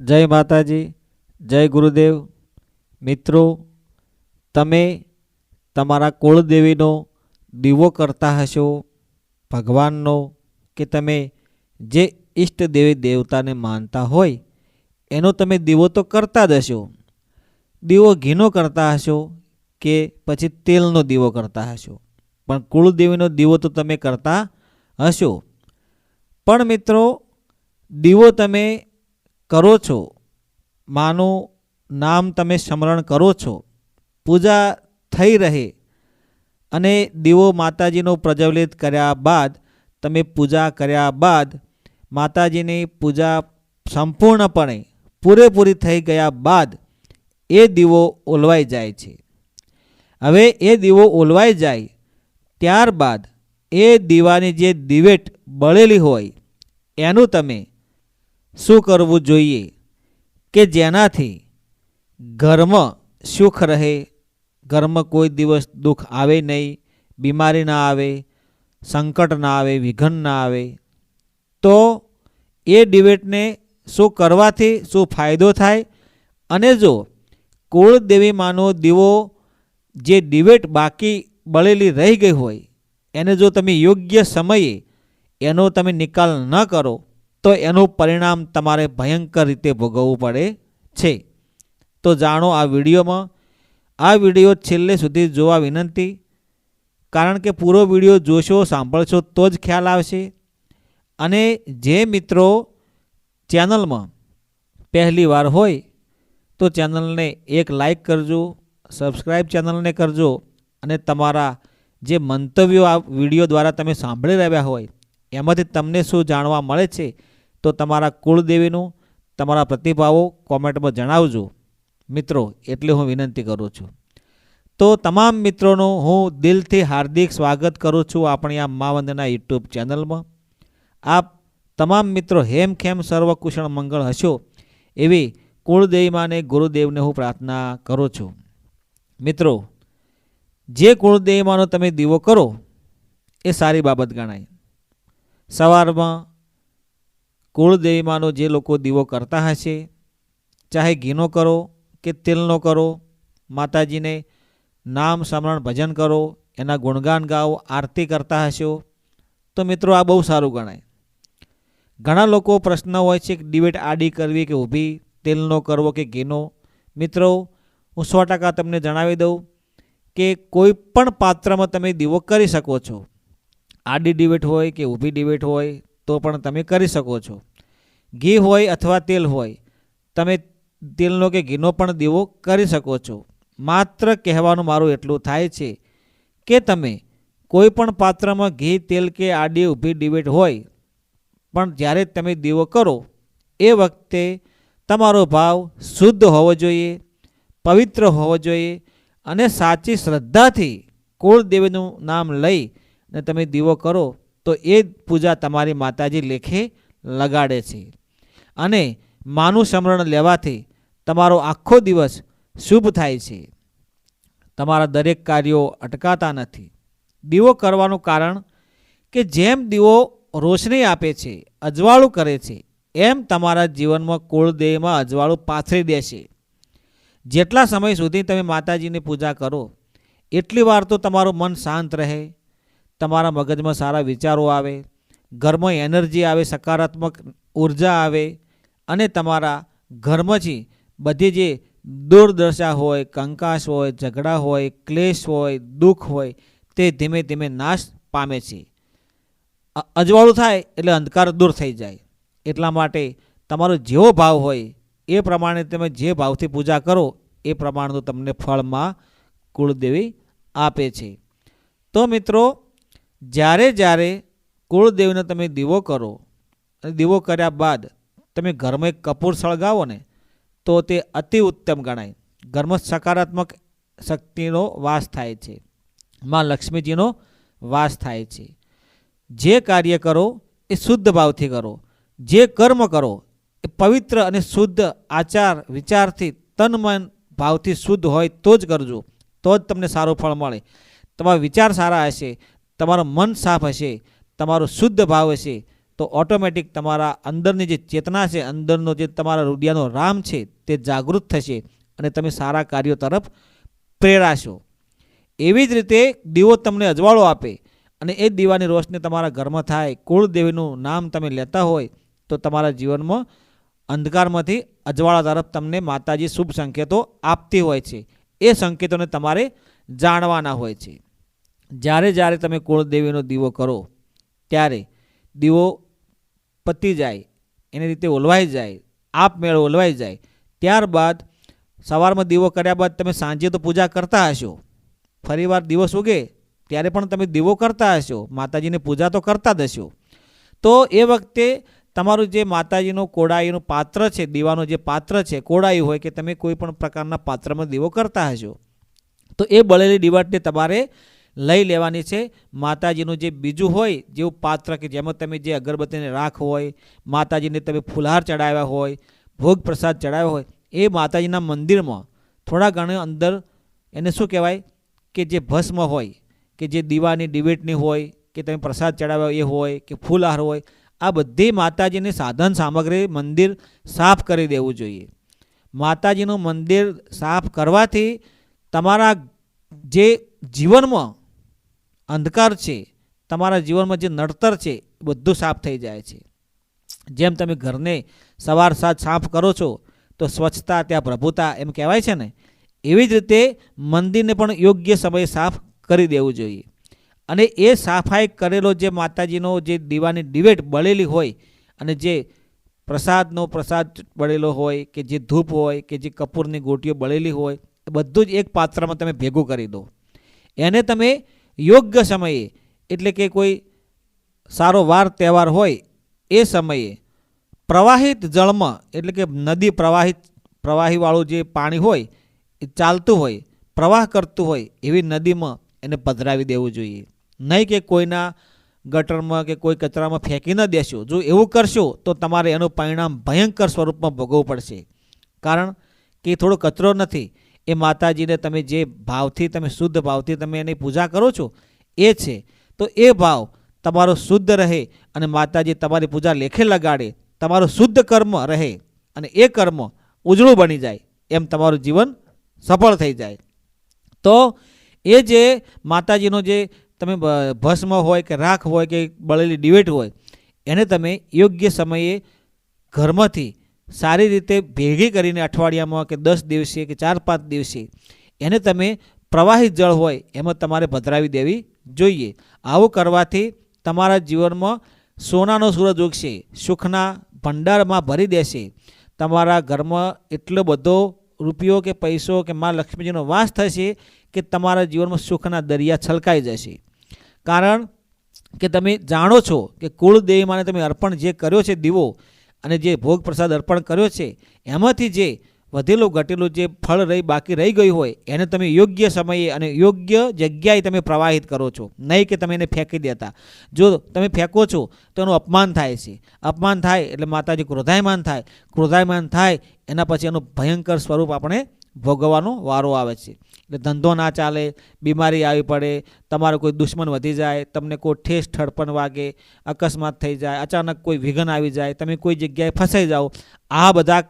જય માતાજી, જય ગુરુદેવ. મિત્રો, તમે તમારા કુળદેવીનો દીવો કરતા હશો, ભગવાનનો, કે તમે જે ઈષ્ટ દેવી દેવતાને માનતા હોય, એનો તમે દીવો તો કરતા જ હશો. દીવો ઘીનો કરતા હશો કે પછી તેલનો દીવો કરતા હશો? પણ કુળદેવીનો દીવો તો તમે કરતા હશો. પણ મિત્રો, દીવો તમે કરો છો, માનું નામ તમે સ્મરણ કરો છો, પૂજા થઈ રહે અને દીવો માતાજીનો પ્રજ્વલિત કર્યા બાદ, તમે પૂજા કર્યા બાદ, માતાજીની પૂજા સંપૂર્ણપણે પૂરેપૂરી થઈ ગયા બાદ, એ દીવો ઓલવાઈ જાય છે. હવે એ દીવો ઓલવાઈ જાય ત્યારબાદ, એ દીવાની જે દિવેટ બળેલી હોય, એનું તમે શું કરવું જોઈએ? કે જેનાથી ઘરમાં સુખ રહે, ઘરમાં કોઈ દિવસ દુઃખ આવે નહીં, બીમારી ના આવે, સંકટ ના આવે, વિઘન ના આવે, તો એ ડિબેટને શું કરવાથી શું ફાયદો થાય? અને જો કુળદેવી માનો દીવો જે ડિબેટ બાકી બળેલી રહી ગઈ હોય, એને જો તમે યોગ્ય સમયે એનો તમે નિકાલ ન કરો તો એનું પરિણામ તમારે ભયંકર રીતે ભોગવવું પડે છે. તો જાણો આ વિડીયોમાં, આ વીડિયો છેલ્લે સુધી જોવા વિનંતી, કારણ કે પૂરો વીડિયો જોશો, સાંભળશો, તો જ ખ્યાલ આવશે. અને જે મિત્રો ચેનલમાં પહેલી વાર હોય, તો ચેનલને એક લાઈક કરજો સબસ્ક્રાઈબ ચેનલને કરજો, અને તમારા જે મંતવ્યો આ વીડિયો દ્વારા તમે સાંભળી રહ્યા હોય, એમાંથી તમને શું જાણવા મળે છે તો તમારા કુળદેવીનું તમારા પ્રતિભાવો કોમેન્ટમાં જણાવજો. મિત્રો, એટલે હું વિનંતી કરું છું. તો તમામ મિત્રોનું હું દિલથી હાર્દિક સ્વાગત કરું છું આપણી આ માવંદના યુટ્યુબ ચેનલમાં. આપ તમામ મિત્રો હેમખેમ સર્વકુશળ મંગળ હશો એવી કુળદેવીમાંને ગુરુદેવને હું પ્રાર્થના કરું છું. મિત્રો, જે કુળદેવીમાંનો તમે દીવો કરો, એ સારી બાબત ગણાય. સવારમાં કુળદેવીમાનો જે લોકો દીવો કરતા હશે, ચાહે ઘીનો કરો કે તેલનો કરો, માતાજીને નામ સ્મરણ ભજન કરો, એના ગુણગાન ગાઓ, આરતી કરતા હશો, તો મિત્રો આ બહુ સારું ગણાય. ઘણા લોકો પ્રશ્ન હોય છે કે ડિબેટ આડી કરવી કે ઊભી, તેલનો કરવો કે ઘીનો? મિત્રો, હું સો ટકા તમને જણાવી દઉં કે કોઈ પણ પાત્રમાં તમે દીવો કરી શકો છો. આડી ડિબેટ હોય કે ઊભી ડિબેટ હોય, તો પણ તમે કરી શકો છો. ઘી હોય અથવા તેલ હોય, તમે તેલનો કે ઘીનો પણ દીવો કરી શકો છો. માત્ર કહેવાનું મારું એટલું થાય છે કે તમે કોઈ પણ પાત્રમાં ઘી, તેલ કે આડી ઊભી ડિબેટ હોય, પણ જ્યારે તમે દીવો કરો, એ વખતે તમારો ભાવ શુદ્ધ હોવો જોઈએ, પવિત્ર હોવો જોઈએ અને સાચી શ્રદ્ધાથી કુળદેવીનું નામ લઈ અને તમે દીવો કરો, તો એ પૂજા તમારી માતાજી લેખે લગાડે છે. અને માનું સ્મરણ લેવાથી તમારો આખો દિવસ શુભ થાય છે. તમારા દરેક કાર્યો અટકાતા નથી. દીવો કરવાનું કારણ કે જેમ દીવો રોશની આપે છે, અજવાળું કરે છે, એમ તમારા જીવનમાં કુળદેવીમાં અજવાળું પાથરી દેશે જેટલા સમય સુધી તમે માતાજીની પૂજા કરો, એટલી વાર તો તમારું મન શાંત રહે. તમારા મગજમાં સારા વિચારો આવે, ઘરમાં એનર્જી આવે, સકારાત્મક ઊર્જા આવે અને તમારા ઘરમાંથી બધી જે દુર્દશા હોય કંકાશ હોય, ઝઘડા હોય, ક્લેશ હોય, દુઃખ હોય, તે ધીમે ધીમે નાશ પામે છે. અજવાળું થાય એટલે અંધકાર દૂર થઈ જાય. એટલા માટે તમારો જેવો ભાવ હોય, એ પ્રમાણે તમે જે ભાવથી પૂજા કરો, એ પ્રમાણનું તમને ફળમાં કુળદેવી આપે છે. તો મિત્રો, જ્યારે જ્યારે કુળદેવીનો તમે દીવો કરો, અને દીવો કર્યા બાદ તમે ઘરમાં એક કપૂર સળગાવો ને, તો તે અતિ ઉત્તમ ગણાય. ઘરમાં સકારાત્મક શક્તિનો વાસ થાય છે. માં લક્ષ્મીજીનો વાસ થાય છે. જે કાર્ય કરો, એ શુદ્ધ ભાવથી કરો. જે કર્મ કરો, એ પવિત્ર અને શુદ્ધ આચાર વિચારથી તન મન ભાવથી શુદ્ધ હોય તો જ કરજો. તો જ તમને સારું ફળ મળે. તમારા વિચાર સારા હશે, તમારું મન સાફ હશે, તમારો શુદ્ધ ભાવ હશે તો ઓટોમેટિક તમારા અંદરની જે ચેતના છે, અંદરનો જે તમારા રૂડિયાનો રામ છે, તે જાગૃત થશે અને તમે સારા કાર્યો તરફ પ્રેરાશો. એવી જ રીતે દીવો તમને અજવાળો આપે અને એ દીવાની રોશની તમારા ઘરમાં થાય, કુળદેવીનું નામ તમે લેતા હોય, તો તમારા જીવનમાં અંધકારમાંથી અજવાળા તરફ તમને માતાજી શુભ સંકેતો આપતી હોય છે. એ સંકેતોને તમારે જાણવાના હોય છે. જ્યારે જ્યારે તમે કુળદેવીનો દીવો કરો, ત્યારે દીવો પતી જાય, એની રીતે ઓલવાઈ જાય આપમેળે ઓલવાઈ જાય. ત્યારબાદ સવારમાં દીવો કર્યા બાદ તમે સાંજે તો પૂજા કરતા હશો. ફરીવાર દિવસ ઉગે, ત્યારે પણ તમે દીવો કરતા હશો. માતાજીની પૂજા તો કરતા જ હશો. તો એ વખતે તમારું જે માતાજીનું કોડાઈનું પાત્ર છે, દીવાનું જે પાત્ર છે, કોડાઈ હોય કે તમે કોઈ પણ પ્રકારના પાત્રમાં દીવો કરતા હશો, તો એ બળેલી દીવાટને તમારે લઈ લેવાની છે. માતાજીનું જે બીજું હોય જેવું પાત્ર કે જેમાં તમે જે અગરબત્તીની રાખ હોય, માતાજીને તમે ફુલહાર ચડાવ્યા હોય, ભોગ પ્રસાદ ચડાવ્યો હોય, એ માતાજીના મંદિરમાં થોડા ઘણા અંદર એને શું કહેવાય કે જે ભસ્મ હોય, કે જે દીવાની ડિબેટની હોય, કે તમે પ્રસાદ ચડાવ્યો એ હોય, કે ફૂલહાર હોય, આ બધી માતાજીની સાધન સામગ્રી મંદિર સાફ કરી દેવું જોઈએ. માતાજીનું મંદિર સાફ કરવાથી તમારા જે જીવનમાં અંધકાર છે, તમારા જીવનમાં જે નડતર છે એ બધું સાફ થઈ જાય છે. જેમ તમે ઘરને સવાર સાંજ સાફ કરો છો, તો સ્વચ્છતા, ત્યાં પ્રભુતા એમ કહેવાય છે ને, એવી જ રીતે મંદિરને પણ યોગ્ય સમયે સાફ કરી દેવું જોઈએ. અને એ સાફાઈ કરેલો જે માતાજીનો જે દીવાની ડિવેટ બળેલી હોય, અને જે પ્રસાદનો પ્રસાદ બળેલો હોય, કે જે ધૂપ હોય, કે જે કપૂરની ગોટીઓ બળેલી હોય, એ બધું જ એક પાત્રમાં તમે ભેગું કરી દો. એને તમે યોગ્ય સમયે, એટલે કે કોઈ સારો વાર તહેવાર હોય, એ સમયે પ્રવાહિત જળમાં, એટલે કે નદી પ્રવાહિત, પ્રવાહીવાળું જે પાણી હોય, એ ચાલતું હોય, પ્રવાહ કરતું હોય, એવી નદીમાં એને પધરાવી દેવું જોઈએ. નહીં કે કોઈના ગટરમાં કે કોઈ કચરામાં ફેંકી ન દેશો. જો એવું કરશો, તો તમારે એનું પરિણામ ભયંકર સ્વરૂપમાં ભોગવવું પડશે. કારણ કે થોડો કચરો નથી. એ માતાજીને તમે જે ભાવથી, તમે શુદ્ધ ભાવથી તમે એની પૂજા કરો છો, એ છે. તો એ ભાવ તમારો શુદ્ધ રહે અને માતાજી તમારી પૂજા લેખે લગાડે. તમારું શુદ્ધ કર્મ રહે અને એ કર્મ ઉજળું બની જાય. એમ તમારું જીવન સફળ થઈ જાય. તો એ જે માતાજીનો જે તમે ભસ્મ હોય કે રાખ હોય કે બળેલી ડિવેટ હોય, એને તમે યોગ્ય સમયે ઘરમાંથી સારી રીતે ભેગી કરીને અઠવાડિયામાં કે દસ દિવસે કે ચાર પાંચ દિવસે એને તમે પ્રવાહિત જળ હોય એમાં તમારે ભદ્રાવી દેવી જોઈએ. આવું કરવાથી તમારા જીવનમાં સોનાનો સૂરજ ઉગશે, સુખના ભંડારમાં ભરી દેશે. તમારા ઘરમાં એટલો બધો રૂપિયો કે પૈસો કે મા લક્ષ્મીજીનો વાસ થશે કે તમારા જીવનમાં સુખના દરિયા છલકાઈ જશે. કારણ કે તમે જાણો છો કે કુળદેવી માને તમે અર્પણ જે કર્યો છે દીવો અને જે ભોગ પ્રસાદ અર્પણ કર્યો છે, એમાંથી જે વધેલું ઘટેલું જે ફળ રહી, બાકી રહી ગયું હોય, એને તમે યોગ્ય સમયે અને યોગ્ય જગ્યાએ તમે પ્રવાહિત કરો છો. નહીં કે તમે એને ફેંકી દેતા. જો તમે ફેંકો છો, તો એનું અપમાન થાય છે. અપમાન થાય એટલે માતાજી ક્રોધાયમાન થાય. ક્રોધાયમાન થાય, એના પછી એનું ભયંકર સ્વરૂપ આપણે ભોગવવાનો વારો આવે છે. એટલે ધંધો ના ચાલે, બીમારી આવી પડે, તમારો કોઈ દુશ્મન વધી જાય, તમને કોઈ ઠેસ, ઠડપણ વાગે, અકસ્માત થઈ જાય, અચાનક કોઈ વિઘન આવી જાય, તમે કોઈ જગ્યાએ ફસાઈ જાઓ, આ બધા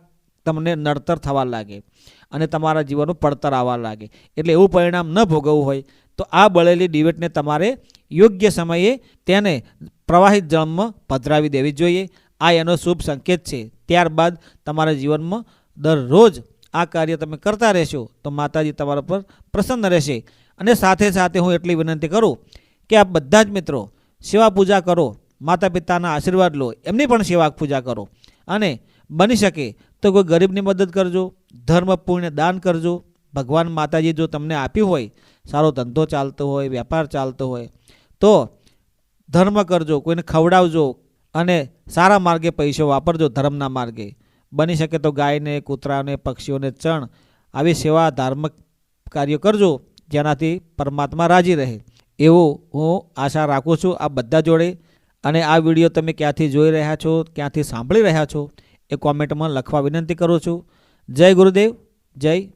તમને નડતર થવા લાગે અને તમારા જીવનનું પડતર આવવા લાગે. એટલે એવું પરિણામ ન ભોગવવું હોય તો આ બળેલી ડિવેટને તમારે યોગ્ય સમયે તેને પ્રવાહિત જળમાં પધરાવી દેવી જોઈએ. આ એનો શુભ સંકેત છે. ત્યારબાદ તમારા જીવનમાં દરરોજ આ કાર્ય તમે કરતા રહેશો, તો માતાજી તમારા પર પ્રસન્ન રહેશે. અને સાથે સાથે હું એટલી વિનંતી કરું કે આ બધા જ મિત્રો સેવા પૂજા કરો માતા પિતાના આશીર્વાદ લો, એમની પણ સેવા પૂજા કરો. અને બની શકે તો કોઈ ગરીબની મદદ કરજો ધર્મ પુણ્ય દાન કરજો. ભગવાન માતાજી જો તમને આપ્યું હોય, સારો ધંધો ચાલતો હોય, વેપાર ચાલતો હોય, તો ધર્મ કરજો, કોઈને ખવડાવજો અને સારા માર્ગે પૈસો વાપરજો ધર્મના માર્ગે. બની શકે તો ગાયને, કૂતરાને, પક્ષીઓને ચણ આવી સેવા ધાર્મિક કાર્યો કરજો, જેનાથી પરમાત્મા રાજી રહે. એવું હું આશા રાખું છું આ બધા જોડે. અને આ વીડિયો તમે ક્યાંથી જોઈ રહ્યા છો, ક્યાંથી સાંભળી રહ્યા છો, એ કોમેન્ટમાં લખવા વિનંતી કરું છું. જય ગુરુદેવ, જય